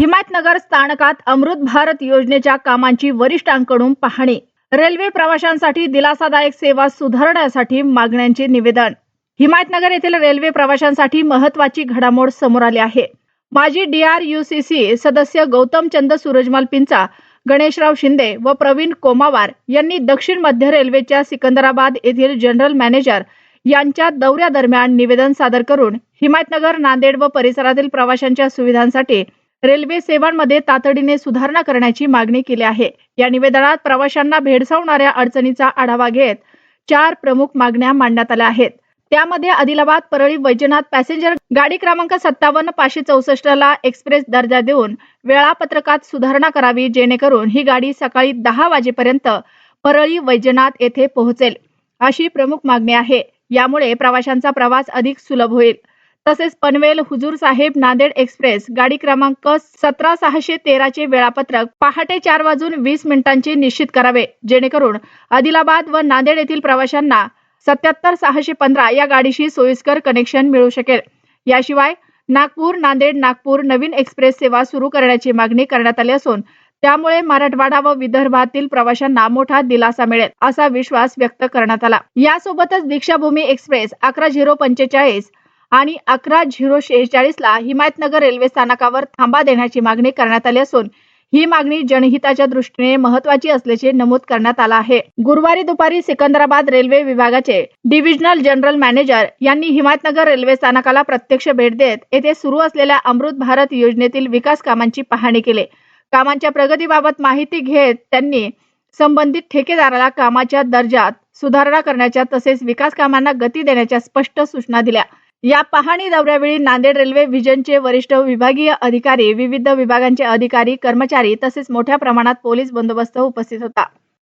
हिमायतनगर स्थानकात अमृत भारत योजनेच्या कामांची वरिष्ठांकडून पाहणी. रेल्वे प्रवाशांसाठी दिलासादायक सेवा सुधारण्यासाठी मागण्यांचे निवेदन. हिमायतनगर येथील रेल्वे प्रवाशांसाठी महत्वाची घडामोड समोर आली आहे. माजी डीआरयूसीसी सदस्य गौतम चंद सूरजमाल पिंचा गणेशराव शिंदे व प्रवीण कोमावार यांनी दक्षिण मध्य रेल्वेच्या सिकंदराबाद येथील जनरल मॅनेजर यांच्या दौऱ्यादरम्यान निवेदन सादर करून हिमायतनगर नांदेड व परिसरातील प्रवाशांच्या सुविधांसाठी रेल्वे सेवांमध्ये तातडीने सुधारणा करण्याची मागणी केली आहे. या निवेदनात प्रवाशांना भेडसावणाऱ्या अडचणीचा आढावा घेत चार प्रमुख मागण्या मांडण्यात आल्या आहेत. त्यामध्ये आदिलाबाद परळी वैजनाथ पॅसेंजर गाडी क्रमांक सत्तावन्न पाचशे चौसष्ट ला एक्सप्रेस दर्जा देऊन वेळापत्रकात सुधारणा करावी जेणेकरून ही गाडी सकाळी दहा वाजेपर्यंत परळी वैजनाथ येथे पोहोचेल अशी प्रमुख मागणी आहे. यामुळे प्रवाशांचा प्रवास अधिक सुलभ होईल. तसेच पनवेल हुजूर साहेब नांदेड एक्सप्रेस गाडी क्रमांक सतरा सहाशे तेराचे वेळापत्रक पहाटे चार वाजून वीस मिनिटांचे निश्चित करावे. जेणेकरून आदिलाबाद व नांदेड येथील प्रवाशांना सत्याहत्तर सहाशे पंधरा या गाडीशी सोयीस्कर कनेक्शन मिळू शकेल. याशिवाय नागपूर नांदेड नागपूर नवीन एक्सप्रेस सेवा सुरू करण्याची मागणी करण्यात आली असून त्यामुळे मराठवाडा व विदर्भातील प्रवाशांना मोठा दिलासा मिळेल असा विश्वास व्यक्त करण्यात आला. यासोबतच दीक्षाभूमी एक्सप्रेस अकरा झिरो पंचेचाळीस आणि अकरा झिरो शेहेचाळीस ला हिमायतनगर रेल्वे स्थानकावर थांबा देण्याची मागणी करण्यात आली असून ही मागणी जनहिताच्या दृष्टीने महत्वाची असल्याचे नमूद करण्यात आलं आहे. गुरुवारी दुपारी सिकंदराबाद रेल्वे विभागाचे डिव्हिजनल जनरल मॅनेजर यांनी हिमायतनगर रेल्वे स्थानकाला प्रत्यक्ष भेट देत येथे सुरू असलेल्या अमृत भारत योजनेतील विकास कामांची पाहणी केली. कामांच्या प्रगतीबाबत माहिती घेत त्यांनी संबंधित ठेकेदाराला कामाच्या दर्जात सुधारणा करण्याच्या तसेच विकास कामांना गती देण्याच्या स्पष्ट सूचना दिल्या. या पाहणी दौऱ्यावेळी नांदेड रेल्वे व्हिजनचे वरिष्ठ विभागीय अधिकारी विविध विभागांचे अधिकारी कर्मचारी तसेच मोठ्या प्रमाणात पोलीस बंदोबस्त उपस्थित होता.